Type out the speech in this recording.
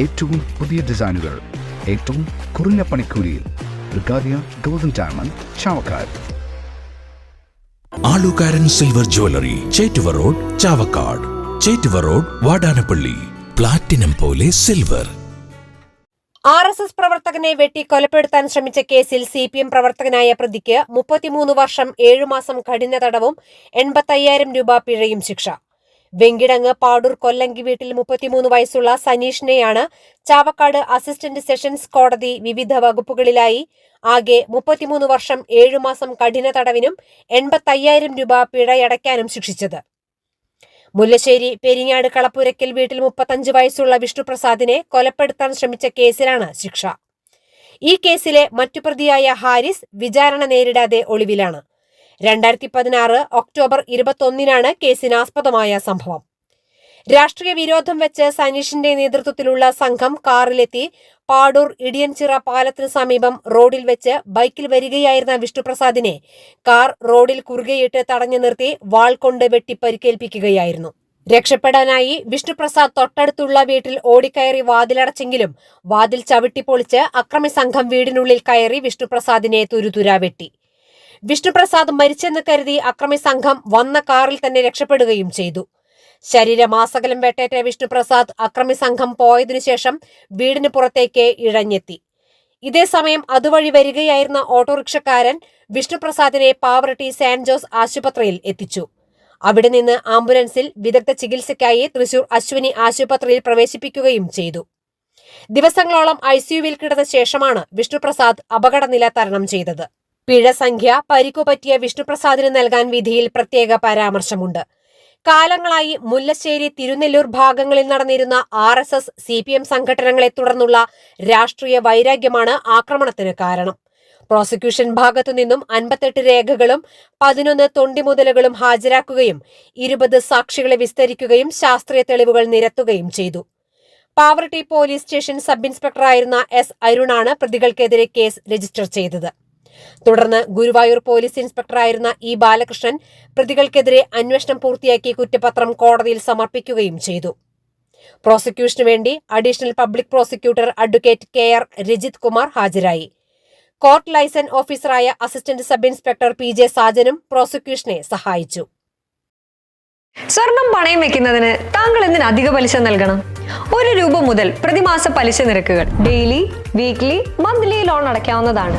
ഏറ്റവും പുതിയ ഡിസൈനുകൾ ഏറ്റവും കുറഞ്ഞ പണിക്കൂലിയിൽ. ബ്രിഗാദിയ golden diamond Chavakkad. Alukkaran silver jewellery Chettuva road Chavakkad. Chettuva road Vadanappally. Platinum പോലെ സിൽവർ. ആർ എസ് എസ് പ്രവർത്തകനെ വെട്ടി കൊലപ്പെടുത്താൻ ശ്രമിച്ച കേസിൽ സി പി എം പ്രവർത്തകനായ പ്രതിക്ക് മുപ്പത്തിമൂന്ന് വർഷം ഏഴുമാസം കഠിന തടവും എൺപത്തയ്യായിരം രൂപ പിഴയും ശിക്ഷ. വെങ്കിടങ്ങ് പാടൂർ കൊല്ലങ്കി വീട്ടിൽ മുപ്പത്തിമൂന്ന് വയസ്സുള്ള സനീഷിനെയാണ് ചാവക്കാട് അസിസ്റ്റന്റ് സെഷൻസ് കോടതി വിവിധ വകുപ്പുകളിലായി. ആകെ മുപ്പത്തിമൂന്ന് വർഷം ഏഴുമാസം കഠിന തടവിനും എൺപത്തയ്യായിരം രൂപ പിഴയടയ്ക്കാനും ശിക്ഷിച്ചത്. മുല്ലശ്ശേരി പെരിങ്ങാട് കളപ്പുരയ്ക്കൽ വീട്ടിൽ മുപ്പത്തഞ്ച് വയസ്സുള്ള വിഷ്ണുപ്രസാദിനെ കൊലപ്പെടുത്താൻ ശ്രമിച്ച കേസിലാണ് ശിക്ഷ. ഈ കേസിലെ മറ്റു പ്രതിയായ ഹാരിസ് വിചാരണ നേരിടാതെ ഒളിവിലാണ്. രണ്ടായിരത്തി പതിനാറ് ഒക്ടോബർ ഇരുപത്തൊന്നിനാണ് കേസിനാസ്പദമായ സംഭവം. രാഷ്ട്രീയ വിരോധം വെച്ച് സനീഷിന്റെ നേതൃത്വത്തിലുള്ള സംഘം കാറിലെത്തി പാടൂർ ഇടിയൻചിറ പാലത്തിന് സമീപം റോഡിൽ വെച്ച് ബൈക്കിൽ വരികയായിരുന്ന വിഷ്ണുപ്രസാദിനെ കാർ റോഡിൽ കുറുകെയിട്ട് തടഞ്ഞു നിർത്തി വാൾ കൊണ്ട് വെട്ടി പരിക്കേൽപ്പിക്കുകയായിരുന്നു. രക്ഷപ്പെടാനായി വിഷ്ണുപ്രസാദ് തൊട്ടടുത്തുള്ള വീട്ടിൽ ഓടിക്കയറി വാതിലടച്ചെങ്കിലും വാതിൽ ചവിട്ടിപ്പൊളിച്ച് അക്രമി സംഘം വീടിനുള്ളിൽ കയറി വിഷ്ണുപ്രസാദിനെ തുരുതുരാ വെട്ടി. വിഷ്ണുപ്രസാദ് മരിച്ചെന്ന് കരുതി അക്രമി സംഘം വന്ന കാറിൽ തന്നെ രക്ഷപ്പെടുകയും ചെയ്തു. ശരീരമാസകലം വേട്ടേറ്റ വിഷ്ണുപ്രസാദ് അക്രമി സംഘം പോയതിനു ശേഷം വീടിന് പുറത്തേക്ക് ഇഴഞ്ഞെത്തി. ഇതേസമയം അതുവഴി വരികയായിരുന്ന ഓട്ടോറിക്ഷക്കാരൻ വിഷ്ണുപ്രസാദിനെ പാവറട്ടി സാന്റ് ജോസ് ആശുപത്രിയിൽ എത്തിച്ചു. അവിടെ നിന്ന് ആംബുലൻസിൽ വിദഗ്ധ ചികിത്സയ്ക്കായി തൃശൂർ അശ്വിനി ആശുപത്രിയിൽ പ്രവേശിപ്പിക്കുകയും ചെയ്തു. ദിവസങ്ങളോളം ഐസിയുവിൽ കിടന്ന ശേഷമാണ് വിഷ്ണുപ്രസാദ് അപകടനില തരണം ചെയ്തത്. പിഴ സംഖ്യ പരിക്കുപറ്റിയ വിഷ്ണുപ്രസാദിന് നൽകാൻ വിധിയിൽ പ്രത്യേക പരാമർശമുണ്ട്. കാലങ്ങളായി മുല്ലശ്ശേരി തിരുനെല്ലൂർ ഭാഗങ്ങളിൽ നടന്നിരുന്ന R S S C P M സംഘടനകളെ തുടർന്നുള്ള രാഷ്ട്രീയ വൈരാഗ്യമാണ് ആക്രമണത്തിന് കാരണം. പ്രോസിക്യൂഷൻ ഭാഗത്തു നിന്നും അൻപത്തെട്ട് രേഖകളും പതിനൊന്ന് തൊണ്ടിമുതലുകളും ഹാജരാക്കുകയും ഇരുപത് സാക്ഷികളെ വിസ്തരിക്കുകയും ശാസ്ത്രീയ തെളിവുകൾ നിരത്തുകയും ചെയ്തു. പാവർട്ടി പോലീസ് സ്റ്റേഷൻ സബ് ഇൻസ്പെക്ടറായിരുന്ന എസ് അരുണാണ് പ്രതികൾക്കെതിരെ കേസ് രജിസ്റ്റർ ചെയ്തത്. തുടർന്ന് ഗുരുവായൂർ പോലീസ് ഇൻസ്പെക്ടറായിരുന്ന ഇ ബാലകൃഷ്ണൻ പ്രതികൾക്കെതിരെ അന്വേഷണം പൂർത്തിയാക്കി കുറ്റപത്രം കോടതിയിൽ സമർപ്പിക്കുകയും ചെയ്തു. പ്രോസിക്യൂഷനു വേണ്ടി additional public prosecutor advocate K R Rajith Kumar ഹാജരായി. കോർട്ട് ലൈസൻസ് ഓഫീസറായ assistant sub inspector P J സാജനും പ്രോസിക്യൂഷനെ സഹായിച്ചു. സ്വർണം പണയം വെക്കുന്നതിന് താങ്കൾ എന്തിന് അധിക പലിശ നൽകണം? ഒരു രൂപ മുതൽ പ്രതിമാസ പലിശ നിരക്കുകൾ ഡെയിലി വീക്ക്ലി മന്ത്ലി ലോൺ അടയ്ക്കാവുന്നതാണ്.